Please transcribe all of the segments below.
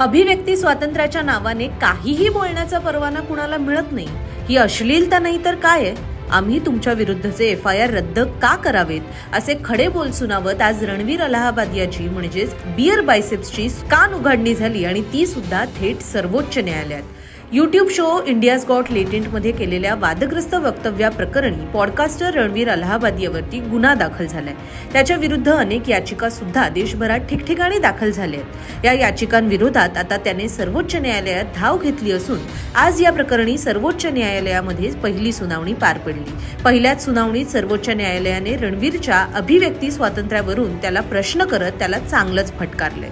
अभिव्यक्ती स्वातंत्र्याच्या नावाने काहीही बोलण्याचा परवाना कुणाला मिळत नाही. ही अश्लीलता नाही तर काय आहे? आम्ही तुमच्या विरुद्धचे एफ आय आर रद्द का करावेत? असे खडे बोल सुनावत आज रणवीर अलाहाबाद याची म्हणजेच बियर बायसेप्सची कान उघडणी झाली आणि ती सुद्धा थेट सर्वोच्च न्यायालयात. युट्यूब शो इंडियाज गॉट लेटेंटमध्ये केलेल्या वादग्रस्त वक्तव्याप्रकरणी पॉडकास्टर रणवीर अलाहाबाद यावरती गुन्हा दाखल झालाय. त्याच्या विरुद्ध अनेक याचिका सुद्धा देशभरात ठिकठिकाणी दाखल झाल्या आहेत. या याचिकांविरोधात आता त्याने सर्वोच्च न्यायालयात धाव घेतली असून आज या प्रकरणी सर्वोच्च न्यायालयामध्ये पहिली सुनावणी पार पडली. पहिल्याच सुनावणीत सर्वोच्च न्यायालयाने रणवीरच्या अभिव्यक्ती स्वातंत्र्यावरून त्याला प्रश्न करत त्याला चांगलंच फटकारलंय.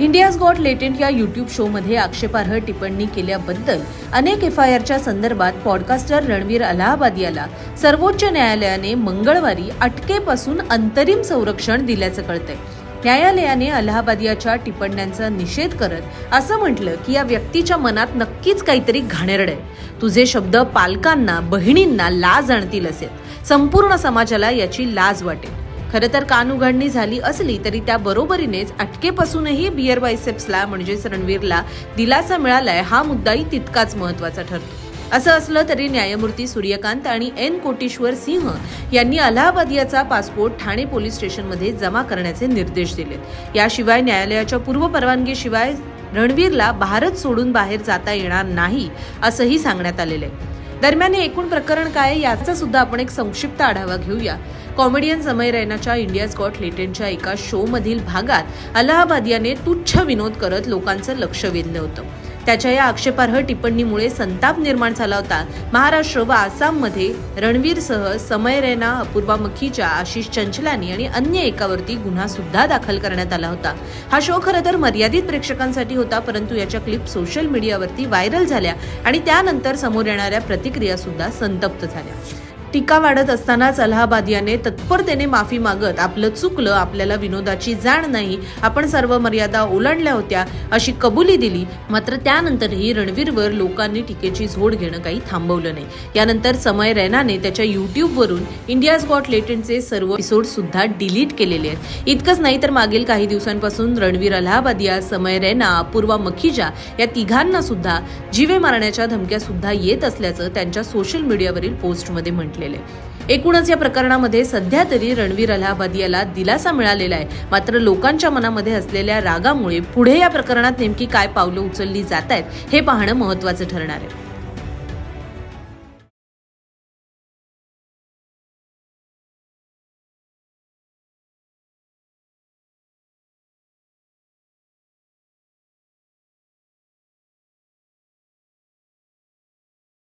इंडियाज गॉट लेटेंट या युट्यूब शोमध्ये आक्षेपार्ह टिप्पणी केल्याबद्दल अनेक एफ आय आरच्या संदर्भात पॉडकास्टर रणवीर अलाहाबाद याला सर्वोच्च न्यायालयाने मंगळवारी अटकेपासून अंतरिम संरक्षण दिल्याचं कळतंय. न्यायालयाने अलाहाबादियाच्या टिप्पण्यांचा निषेध करत असं म्हटलं की या व्यक्तीच्या मनात नक्कीच काहीतरी घाणेरड आहे. तुझे शब्द पालकांना बहिणींना लाज आणतील असेल. संपूर्ण समाजाला याची लाज वाटेल. खरं तर कान उघडणी झाली असली तरी त्या बरोबरीनेच अटकेपासूनही बियर बायसेप्सला म्हणजेच रणवीरला दिलासा मिळालाय हा मुद्दाही तितकाच महत्त्वाचा ठरतो. असं असलं तरी न्यायमूर्ती सूर्यकांत आणि एन कोटेश्वर सिंह यांनी अलाहाबादियाचा पासपोर्ट ठाणे पोलीस स्टेशनमध्ये जमा करण्याचे निर्देश दिलेत. याशिवाय न्यायालयाच्या पूर्व परवानगीशिवाय रणवीरला भारत सोडून बाहेर जाता येणार नाही असंही सांगण्यात आलेलं आहे. दरम्यान एकूण प्रकरण काय याचा सुद्धा आपण एक संक्षिप्त आढावा घेऊया. कॉमेडियन समय रैनाच्या इंडियाज गॉट लेटेंटच्या एका शो मधील भागात अलाहाबाद याने तुच्छ विनोद करत लोकांचं लक्ष वेधलं होतं. त्याच्या या आक्षेपार्ह टिप्पणीमुळे संताप निर्माण झाला होता. महाराष्ट्र व आसाममध्ये रणवीरसह समय रैना अपूर्वा मखीच्या आशिष चंचलानी आणि अन्य एकावरती गुन्हा सुद्धा दाखल करण्यात आला होता. हा शो खरं तर मर्यादित प्रेक्षकांसाठी होता परंतु याच्या क्लिप सोशल मीडियावरती व्हायरल झाल्या आणि त्यानंतर समोर येणाऱ्या प्रतिक्रिया सुद्धा संतप्त झाल्या. टीका वाढत असतानाच अलाहाबाद याने तत्परतेने माफी मागत आपलं चुकलं आपल्याला विनोदाची जाण नाही आपण सर्व मर्यादा ओलांडल्या होत्या अशी कबुली दिली. मात्र त्यानंतरही रणवीरवर लोकांनी टीकेची झोड घेणं काही थांबवलं नाही. यानंतर समय रैनाने त्याच्या युट्यूबवरून इंडियाज गॉट लेटेंटचे सर्व एपिसोड सुद्धा डिलीट केलेले आहेत. इतकंच नाही तर मागील काही दिवसांपासून रणवीर अलाहाबादिया समय रैना अपूर्वा मखिजा या तिघांना सुद्धा जीवे मारण्याच्या धमक्या सुद्धा येत असल्याचं त्यांच्या सोशल मीडियावरील पोस्टमध्ये म्हटलेले. एकूणच या प्रकरणामध्ये सध्या तरी रणवीर अलाहाबाद याला दिलासा मिळालेला आहे. मात्र लोकांच्या मनामध्ये असलेल्या रागामुळे पुढे या प्रकरणात नेमकी काय पावलं उचलली जात आहेत हे पाहणं महत्वाचं ठरणार आहे.